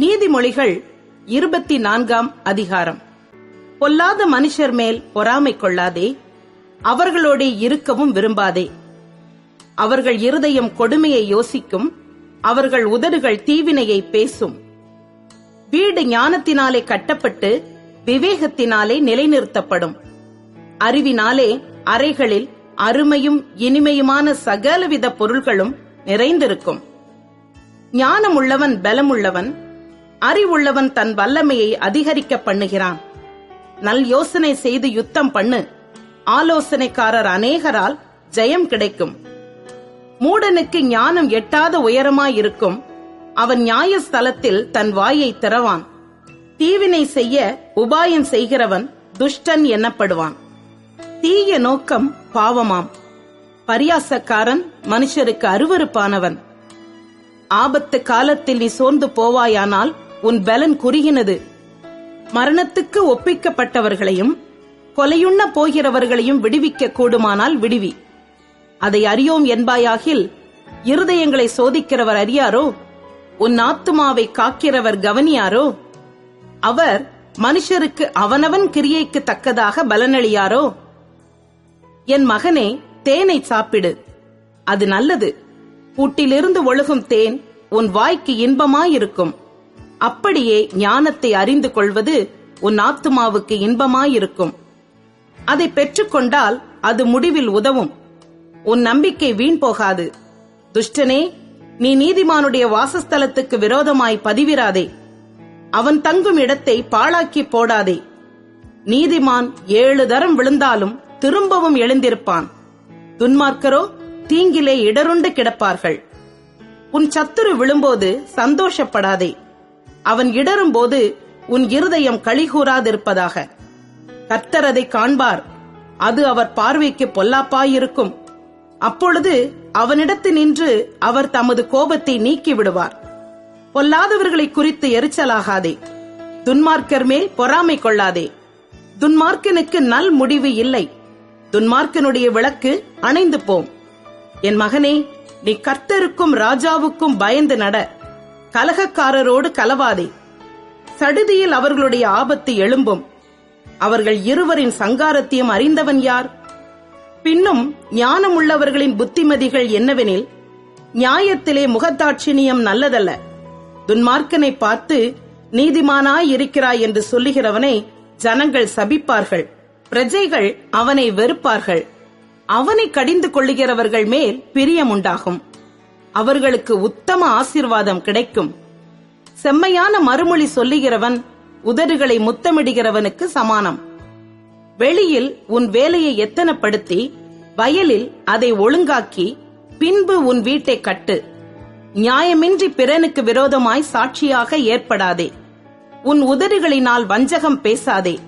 நீதிமொழிகள் இருபத்தி நான்காம் அதிகாரம். பொல்லாத மனுஷர் மேல் பொறாமை கொள்ளாதே அவர்களோடு இருக்கவும் விரும்பாதே. அவர்கள் இருதயம் கொடுமையை யோசிக்கும் அவர்கள் உதடுகள் தீவினையை பேசும். வீடு ஞானத்தினாலே கட்டப்பட்டு விவேகத்தினாலே நிலைநிறுத்தப்படும். அறிவினாலே அறைகளில் அருமையும் இனிமையுமான சகலவித பொருள்களும் நிறைந்திருக்கும். ஞானமுள்ளவன் பலமுள்ளவன் அறிவுள்ளவன் தன் வல்லமையை அதிகரிக்க பண்ணுகிறான். நல் யோசனை செய்து யுத்தம் பண்ணு. ஆலோசனைக்காரர் அநேகரால் ஜெயம் கிடைக்கும். மூடனுக்கு ஞானம் எட்டாத உயரமாயிருக்கும். அவன் நியாயஸ்தலத்தில் தன் வாயை திறவான். தீவினை செய்ய உபாயம் செய்கிறவன் துஷ்டன் எண்ணப்படுவான் தீய நோக்கம் பாவமாம். பரியாசக்காரன் மனுஷருக்கு அருவருப்பானவன். ஆபத்து காலத்தில் நீ சோர்ந்து போவாயானால் உன் பலன் குறுகினது. மரணத்துக்கு ஒப்பிக்கப்பட்டவர்களையும் கொலையுண்ண போகிறவர்களையும் விடுவிக்க கூடுமானால் விடுவி. அதை அறியோம் என்பாயாகில் இருதயங்களை சோதிக்கிறவர் அறியாரோ? உன் ஆத்துமாவை காக்கிறவர் கவனியாரோ? அவர் மனுஷருக்கு அவனவன் கிரியைக்கு தக்கதாக பலனளியாரோ? என் மகனே தேனை சாப்பிடு. அது நல்லது. பூட்டிலிருந்து ஒழுகும் தேன் உன் வாய்க்கு இன்பமாயிருக்கும். அப்படியே ஞானத்தை அறிந்து கொள்வது உன் ஆத்துமாவுக்கு இன்பமாயிருக்கும். அதை பெற்றுக்கொண்டால் அது முடிவில் உதவும். உன் நம்பிக்கை வீண் போகாது. துஷ்டனே நீ நீதிமானுடைய வாசஸ்தலத்துக்கு விரோதமாய் பதிவிராதே. அவன் தங்கும் இடத்தை பாழாக்கி போடாதே. நீதிமான் ஏழு தரம் விழுந்தாலும் திரும்பவும் எழுந்திருப்பான். துன்மார்க்கரோ தீங்கிலே இடருண்டு கிடப்பார்கள். உன் சத்துரு விழும்போது சந்தோஷப்படாதே. அவன் இடரும்போது உன் இருதயம் களிகூறாதிருப்பதாக கர்த்தர் காண்பார். அது அவர் பார்வைக்கு பொல்லாப்பாயிருக்கும். அப்பொழுது அவனிடத்து நின்று அவர் தமது கோபத்தை நீக்கி விடுவார் பொல்லாதவர்களை குறித்து எரிச்சலாகாதே. துன்மார்க்கர் மேல் பொறாமை கொள்ளாதே. துன்மார்க்கனுக்கு நல் முடிவு இல்லை. துன்மார்க்கனுடைய விளக்கு அணைந்து போம். என் மகனே நீ கர்த்தருக்கும் ராஜாவுக்கும் பயந்து நட. கலகக்காரரோடு கலவாதே. சடுதியில் அவர்களுடைய ஆபத்து எழும்பும். அவர்கள் இருவரின் சங்காரத்தையும் அறிந்தவன் யார்? பின்னும் ஞானமுள்ளவர்களின் புத்திமதிகள் என்னவெனில் நியாயத்திலே முகத்தாட்சிணியம் நல்லதல்ல. துன்மார்க்கனை பார்த்து நீதிமானாய் இருக்கிறாய் என்று சொல்லுகிறவனை ஜனங்கள் சபிப்பார்கள். பிரஜைகள் அவனை வெறுப்பார்கள். அவனை கடிந்து கொள்ளுகிறவர்கள் மேல் பிரியமுண்டாகும். அவர்களுக்கு உத்தம ஆசீர்வாதம் கிடைக்கும். செம்மையான மறுமொழி சொல்லுகிறவன் உதடுகளை முத்தமிடுகிறவனுக்கு சமானம். வெளியில் உன் வேலையை எத்தனப்படுத்தி வயலில் அதை ஒழுங்காக்கி பின்பு உன் வீட்டை கட்டு. நியாயமின்றி பிறனுக்கு விரோதமாய் சாட்சியாக ஏற்படாதே. உன் உதடுகளினால் வஞ்சகம் பேசாதே.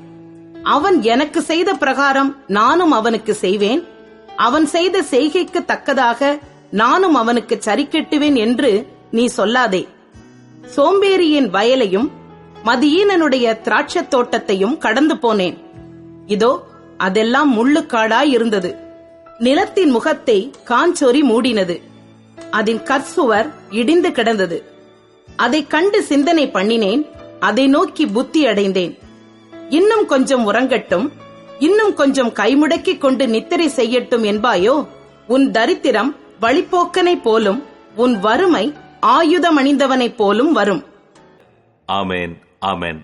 அவன் எனக்கு செய்த பிரகாரம் நானும் அவனுக்கு செய்வேன். அவன் செய்த செய்கைக்கு தக்கதாக நானும் அவனுக்கு சரிக்கட்டுவேன் என்று நீ சொல்லாதே. சோம்பேறியின் வயலையும் மதியீனனுடைய திராட்சத் தோட்டத்தையும் கடந்து போனேன். இதோ அதெல்லாம் முள்ளுக்காடாய் இருந்தது. நிலத்தின் முகத்தை காஞ்சொரி மூடினது. அதன் கற்சுவர் இடிந்து கிடந்தது. அதை கண்டு சிந்தனை பண்ணினேன் அதை நோக்கி புத்தி அடைந்தேன். இன்னும் கொஞ்சம் உறங்கட்டும் இன்னும் கொஞ்சம் கைமுடக்கிக் கொண்டு நித்திரை செய்யட்டும் என்பாயோ? உன் தரித்திரம் வழிப்போக்கனைப் போலும் உன் வறுமை ஆயுதமணிந்தவனைப் போலும் வரும். ஆமேன் ஆமேன்.